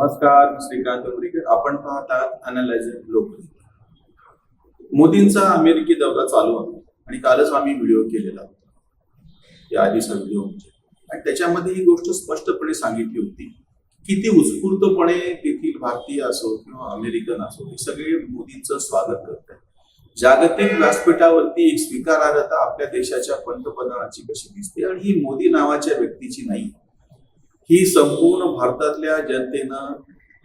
नमस्कार श्रीकांत उमरीकर आपण पाहतात अनालायझर लोक. मोदींचा अमेरिकी दौरा चालू आहे आणि कालच आम्ही व्हिडिओ केलेला. या आधीचा व्हिडिओ म्हणजे. आणि त्याच्यामध्ये ही गोष्ट स्पष्टपणे सांगितली होती. किती उत्स्फूर्तपणे तेथील भारतीय असो किंवा अमेरिकन असो हे सगळे मोदींचं स्वागत करत आहेत जागतिक व्यासपीठावरती एक स्वीकारार्हता आपल्या देशाच्या पंतप्रधानाची कशी दिसते? आणि ही मोदी नावाच्या व्यक्तीची नाही. ही संपूर्ण भारतातल्या जनतेनं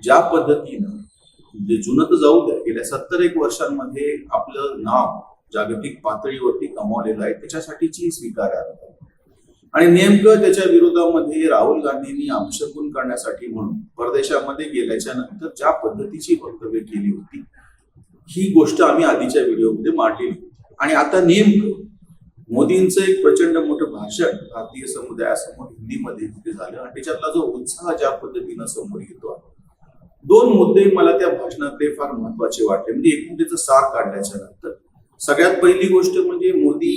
ज्या पद्धतीनं म्हणजे जुनं तर जाऊ द्या गेल्या सत्तर एक वर्षांमध्ये आपलं नाव जागतिक पातळीवरती कमावलेलं आहे त्याच्यासाठीची स्वीकारार्ह आणि नेमकं त्याच्या विरोधामध्ये राहुल गांधींनी अपशकून करण्यासाठी म्हणून परदेशामध्ये गेल्याच्यानंतर ज्या पद्धतीची वक्तव्य केली होती ही गोष्ट आम्ही आधीच्या व्हिडिओमध्ये मांडली आणि आता नेमकं मोदींचं एक प्रचंड मोठं भाषण भारतीय समुदायासमोर हिंदीमध्ये तिथे झालं आणि त्याच्यातला जो उत्साह ज्या पद्धतीनं समोर येतो आहे. दोन मुद्दे मला त्या भाषणातले फार महत्त्वाचे वाटले. म्हणजे एकूण त्याचं सार काढल्याच्या नंतर. सगळ्यात पहिली गोष्ट म्हणजे मोदी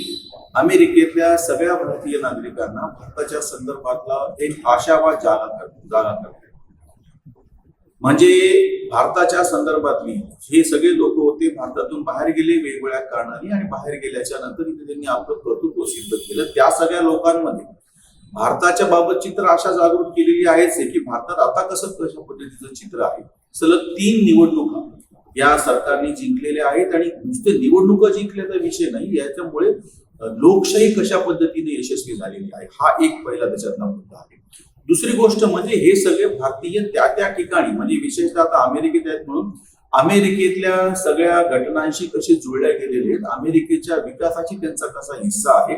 अमेरिकेतल्या सगळ्या भारतीय नागरिकांना भारताच्या संदर्भातला एक आशावाद जागा करतो जागा करतो म्हणजे भारताच्या संदर्भातली हे सगळे लोक होते भारतातून बाहेर गेले वेगवेगळ्या कारणाने आणि बाहेर गेल्याच्यानंतर इथे त्यांनी आपलं कर्तृत्व सिद्ध केलं. त्या सगळ्या लोकांमध्ये भारताच्या बाबतची तर आशा जागृत केलेली आहेच आहे की भारतात आता कसं कशा पद्धतीचं चित्र आहे. सलग तीन निवडणुका या सरकारने जिंकलेल्या आहेत आणि नुसते निवडणुका जिंकल्याचा विषय नाही याच्यामुळे लोकशाही कशा पद्धतीने यशस्वी झालेली आहे हा एक पहिला त्याच्यातला मुद्दा आहे. दुसरी गोष्ट म्हणजे हे सगळे भारतीय त्या त्या ठिकाणी म्हणजे विशेषतः आता अमेरिकेत आहेत म्हणून अमेरिकेतल्या सगळ्या घटनांशी कसे जुळल्या गेलेले आहेत अमेरिकेच्या विकासाची त्यांचा कसा हिस्सा आहे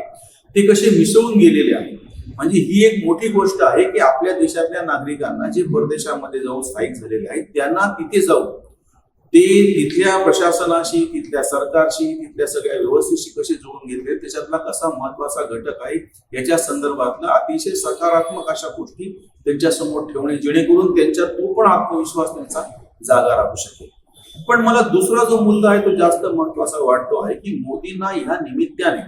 ते कसे मिसळून गेलेले आहेत. म्हणजे ही एक मोठी गोष्ट आहे की आपल्या देशातल्या नागरिकांना जे परदेशामध्ये जाऊन स्थायिक झालेले आहेत त्यांना तिथे जाऊन ते तिथल्या प्रशासनाशी तिथल्या सरकारशी तिथल्या सगळ्या व्यवस्थेशी कसे जुळून घेतले त्याच्यातला कसा महत्त्वाचा घटक आहे याच्या संदर्भातला अतिशय सकारात्मक अशा गोष्टी त्यांच्यासमोर ठेवणे जेणेकरून त्यांच्यात तो पण आत्मविश्वास त्यांचा जागा राहू शकेल. पण मला दुसरा जो मुद्दा आहे तो जास्त महत्त्वाचा वाटतो आहे की मोदींना ह्या निमित्ताने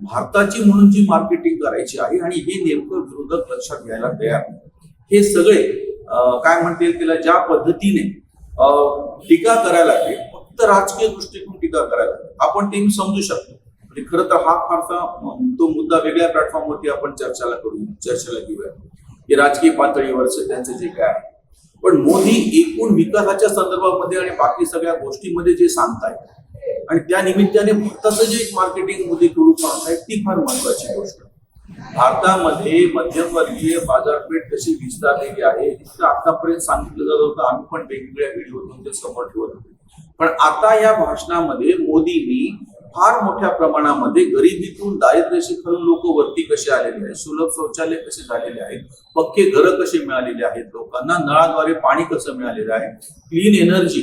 भारताची म्हणून जी मार्केटिंग करायची आहे आणि हे नेमकं विरोधक लक्षात घ्यायला तयार हे सगळे काय म्हणतील त्याला ज्या पद्धतीने टीका करायला लागले. फक्त राजकीय दृष्टिकोन टीका करायला आपण ते समजू शकतो. म्हणजे खरं तर हा फारसा तो मुद्दा वेगळ्या प्लॅटफॉर्मवरती आपण चर्चाला करू चर्चेला घेऊया. हे राजकीय पातळीवरचं त्यांचं जे काय आहे. पण मोदी एकूण विकासाच्या संदर्भामध्ये आणि बाकी सगळ्या गोष्टीमध्ये जे सांगतायत आणि त्या निमित्ताने भारताचं जे एक मार्केटिंग मोदी करू पाहतायत ती फार महत्वाची गोष्ट. भारतामध्ये मध्यमवर्गीय बाजारपेठ कशी विस्तारलेली आहे इतकं आतापर्यंत सांगितलं जात होतं. आम्ही पण वेगवेगळ्या व्हिडिओतून ते समोर ठेवत होतो. पण आता या भाषणामध्ये मोदींनी फार मोठ्या प्रमाणामध्ये गरिबीतून दारिद्र्यशिखरून लोक वरती कसे आलेले आहेत सुलभ शौचालय कसे झालेले आहेत पक्के घरं कसे मिळालेले आहेत लोकांना नळाद्वारे पाणी कसं मिळालेलं आहे क्लीन एनर्जी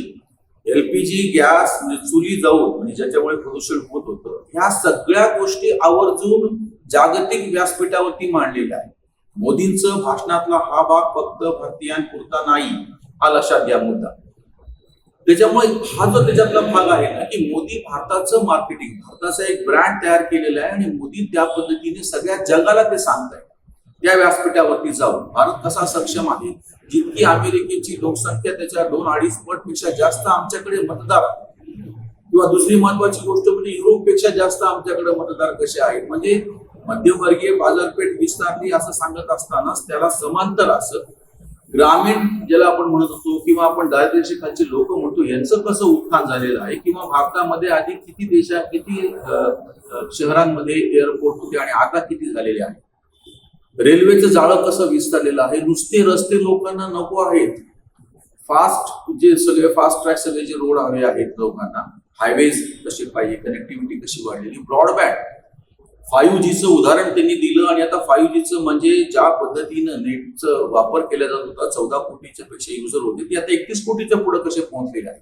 एलपीजी गॅस चुली जाऊन आणि म्हणजे ज्याच्यामुळे प्रदूषण होत होतं. ह्या सगळ्या गोष्टी आवर्जून जागतिक व्यासपीठावरती मांडलेला आहे. मोदींचं भाषणातला हा भाग फक्त भारतीयांपुरता नाही हा लक्षात घ्या मुद्दा. त्याच्यामुळे हा जो त्याच्यातला भाग आहे ना की मोदी भारताचं मार्केटिंग भारताचा एक ब्रँड तयार केलेला आहे आणि मोदी त्या पद्धतीने सगळ्या जगाला ते सांगताय त्या व्यासपीठावरती जाऊन भारत कसा सक्षम आहे? जितकी अमेरिकेची लोकसंख्या त्याच्या दोन अडीच पटपेक्षा जास्त आमच्याकडे मतदार किंवा दुसरी महत्वाची गोष्ट म्हणजे युरोपपेक्षा जास्त आमच्याकडे मतदार कसे आहेत? म्हणजे मध्यमवर्गीय बाजारपेठ विस्तारली असं सांगत असतानाच त्याला समांतर असं ग्रामीण ज्याला आपण म्हणत होतो किंवा आपण दारिद्र्यरेषेखालचे लोक म्हणतो यांचं कसं उत्थान झालेलं आहे? किंवा भारतामध्ये आधी किती देशा किती शहरांमध्ये एअरपोर्ट होते आणि आता किती झालेले आहे? रेल्वेचं जाळं कसं विस्तारलेलं आहे? नुसते रस्ते लोकांना नको आहेत. फास्ट जे सगळे फास्ट ट्रॅक सगळे जे रोड हवे आहेत लोकांना. हायवेज कसे पाहिजे? कनेक्टिव्हिटी कशी वाढलेली? ब्रॉडबँड फाईव्ह जीचं उदाहरण त्यांनी दिलं आणि आता फाईव्ह जीचं म्हणजे ज्या पद्धतीनं नेटचं वापर केला जात होता चौदा कोटीच्या पेक्षा युजर होते ती आता एकतीस कोटीच्या पुढे कसे पोहोचलेले आहेत?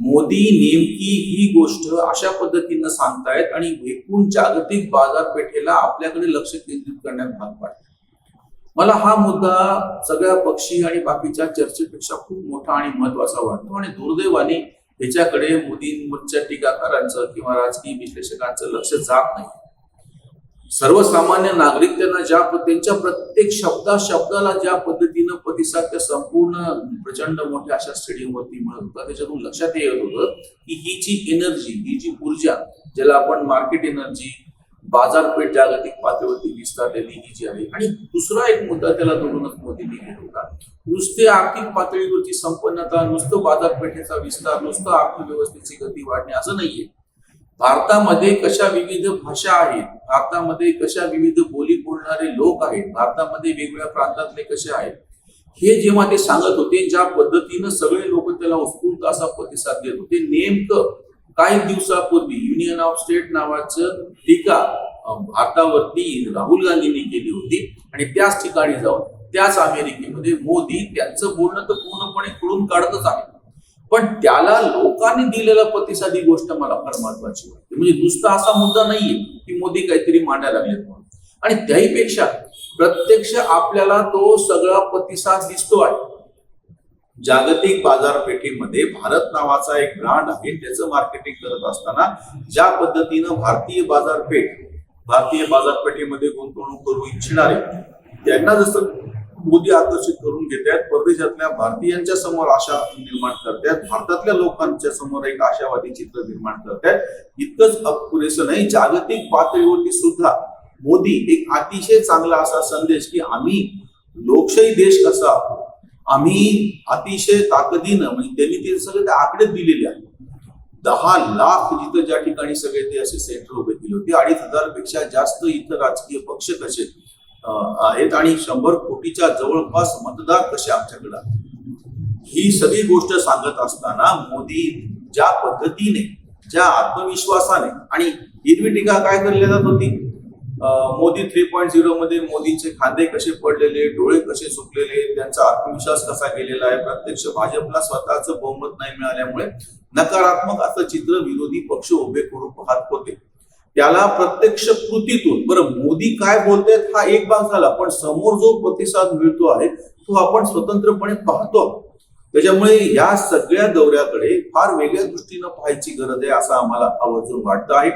मोदी नेमकी ही गोष्ट अशा पद्धतीनं सांगतायत आणि एकूण जागतिक बाजारपेठेला आपल्याकडे लक्ष केंद्रित करण्यात भाग पाडतात. मला हा मुद्दा सगळ्या पक्षी आणि बाकीच्या चर्चेपेक्षा खूप मोठा आणि महत्त्वाचा वाटतो आणि दुर्दैवाने त्याच्याकडे मोदींच्या टीकाकारांचं किंवा राजकीय विश्लेषकांचं लक्ष जात नाही. सर्वसामान्य नागरिक त्यांना ज्या त्यांच्या प्रत्येक शब्दा शब्दाला ज्या पद्धतीनं प्रतिसाद त्या संपूर्ण प्रचंड मोठ्या अशा स्टेडियम वरती मिळत होता. त्याच्यातून लक्षात येत होतं की ही जी एनर्जी ही जी ऊर्जा ज्याला आपण मार्केट एनर्जी बाजारपेठ जागतिक पातळीवरती विस्तारलेली ही जी आहे. आणि दुसरा एक मुद्दा त्याला जोडूनच मोदींनी घेत होता. नुसते आर्थिक पातळीवरची संपन्नता नुसतं बाजारपेठेचा विस्तार नुसतं अर्थव्यवस्थेची गती वाढणे असं नाहीये. भारतामध्ये कशा विविध भाषा आहेत भारतामध्ये कशा विविध बोली बोलणारे लोक आहेत भारतामध्ये वेगवेगळ्या प्रांतातले कसे आहेत हे जेव्हा ते सांगत होते ज्या पद्धतीनं सगळे लोक त्याला उत्स्फूर्त असा प्रतिसाद देत होते नेमकं काही दिवसापूर्वी युनियन ऑफ स्टेट नावाचं टीका भारतावरती राहुल गांधींनी केली होती आणि त्याच ठिकाणी जाऊन त्याच अमेरिकेमध्ये मोदी त्यांचं बोलणं तर पूर्णपणे खोडून काढतच आहे पण त्याला लोकांनी दिलेला प्रतिसाद ही गोष्ट मला फार महत्वाची वाटते. म्हणजे नुसता असा मुद्दा नाहीये की मोदी काहीतरी मांडायला लागलेत म्हणून. आणि त्याहीपेक्षा प्रत्यक्ष आपल्याला तो सगळा प्रतिसाद दिसतो आहे. जागतिक बाजारपेठेमध्ये भारत नावाचा एक ब्रँड आहे त्याचं मार्केटिंग करत असताना ज्या पद्धतीनं भारतीय बाजारपेठ भारतीय बाजारपेठेमध्ये गुंतवणूक करू इच्छिणारे त्यांना जसं मोदी आकर्षित करून घेत आहेत. परदेशातल्या भारतीयांच्या समोर आशा निर्माण करतायत भारतातल्या लोकांच्या समोर एक आशावादी चित्र निर्माण करतायत इतकंच पुरेसं नाही जागतिक पातळीवरती सुद्धा मोदी एक अतिशय चांगला असा संदेश की आम्ही लोकशाही देश कसा आहोत? आम्ही अतिशय ताकदीनं म्हणजे त्यांनी ते सगळे ते आकडे दिलेले आहेत. दहा लाख जिथं ज्या ठिकाणी सगळे ते असे सेंटर उभे केले होते अडीच हजारपेक्षा जास्त इथं राजकीय पक्ष कसे आहेत आणि शंभर कोटीच्या जवळपास मतदार कसे आमच्याकडे ही सगळी गोष्ट सांगत असताना मोदी ज्या पद्धतीने ज्या आत्मविश्वासाने आणि हिरवी टीका काय करली जात होती? मोदी थ्री पॉईंट झिरो मध्ये मोदींचे खांदे कसे पडलेले डोळे कसे सुकलेले त्यांचा आत्मविश्वास कसा गेलेला आहे? प्रत्यक्ष भाजपला स्वतःच बहुमत नाही मिळाल्यामुळे नकारात्मक असं चित्र विरोधी पक्ष उभे करून पाहत होते. त्याला प्रत्यक्ष कृतीतून बरं मोदी काय बोलतायत हा एक भाग झाला पण समोर जो प्रतिसाद मिळतो आहे तो आपण स्वतंत्रपणे पाहतो. त्याच्यामुळे या सगळ्या दौऱ्याकडे फार वेगळ्या दृष्टीनं पाहायची गरज आहे असं आम्हाला आवर्जून वाटतं आहे.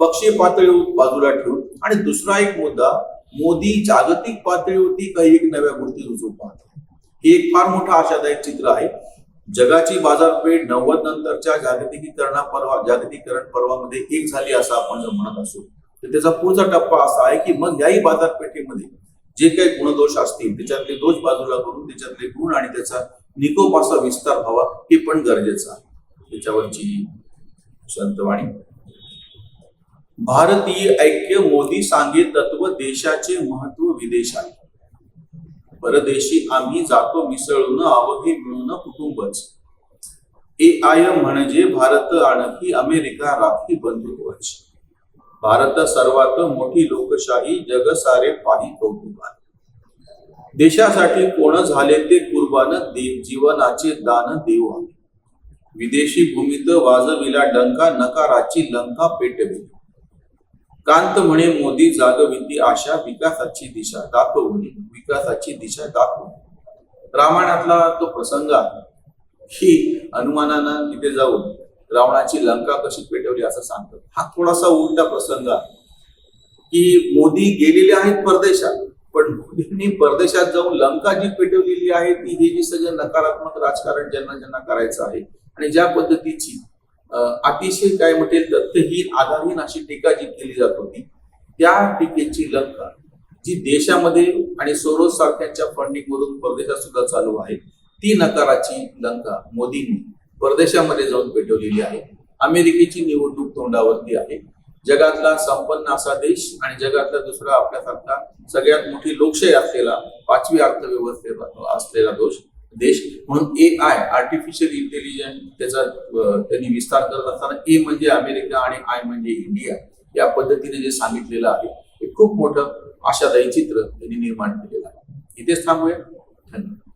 पक्षीय पातळीवर बाजूला ठेवून आणि दुसरा एक मुद्दा मोदी जागतिक पातळीवरती काही एक नव्या गोष्टी रुजू पाहत हे एक फार मोठं आशादायक चित्र आहे. जगाची बाजारपेठ नव्वद नंतरच्या जागतिकीकरणा पर्वा जागतिकीकरण पर्वामध्ये एक झाली असं आपण जर म्हणत असू तर त्याचा पुढचा टप्पा असा आहे की मग याही बाजारपेठेमध्ये जे काही गुणदोष असतील त्याच्यातले दोष बाजूला करून त्याच्यातले गुण आणि त्याचा निकोप असा विस्तार व्हावा हे पण गरजेचं आहे. त्याच्यावरची संतवाणी भारतीय ऐक्य मोदी सांगे तत्व देशाचे महत्त्व विदेश आहे परदेशी आम्ही जातो मिसळून अवघे मिळून कुटुंबच. ए आय म्हणजे भारत आणखी अमेरिका राखी बंधुत्वाची. भारत सर्वात मोठी लोकशाही जग सारे पाही कौतुकात. देशासाठी कोण झाले ते कुर्बान देव जीवनाचे दान देव आम्ही. विदेशी भूमीत वाजविला डंका नकाराची लंका पेटविली. कांत म्हणे मोदी जागविती आशा विकासाची दिशा दाखवून विकासाची दिशा दाखवून. रामायणातला तो प्रसंग आहे. की हनुमानानं तिथे जाऊन रावणाची लंका कशी पेटवली असं सांगतात. हा थोडासा उलटा प्रसंग आहे. की मोदी गेलेले आहेत परदेशात पण मोदींनी परदेशात जाऊन लंका जी पेटवलेली आहे ती हे जी सगळं नकारात्मक राजकारण ज्यांना ज्यांना करायचं आहे आणि ज्या पद्धतीची अतिशय काय म्हणतील तथ्यहीन आधारहीन अशी टीका जी केली जात होती त्या टीकेची लंका जी देशामध्ये आणि सोरोज सारख्यांच्या फंडिंग मधून परदेशात सुद्धा चालू आहे ती नकाराची लंका मोदींनी परदेशामध्ये जाऊन पेटवलेली आहे. अमेरिकेची निवडणूक तोंडावरती आहे. जगातला संपन्न असा देश आणि जगातला दुसरा आपल्यासारखा सगळ्यात मोठी लोकशाही असलेला पाचवी अर्थव्यवस्थेत असलेला दोष देश. म्हणून ए आय आर्टिफिशियल इंटेलिजन्स त्याचा त्यांनी विस्तार करत असताना ए म्हणजे अमेरिका आणि आय म्हणजे इंडिया. या पद्धतीने जे सांगितलेलं आहे हे खूप मोठं आशादायी चित्र त्यांनी निर्माण केलेलं आहे. इथेच थांबूया. धन्यवाद.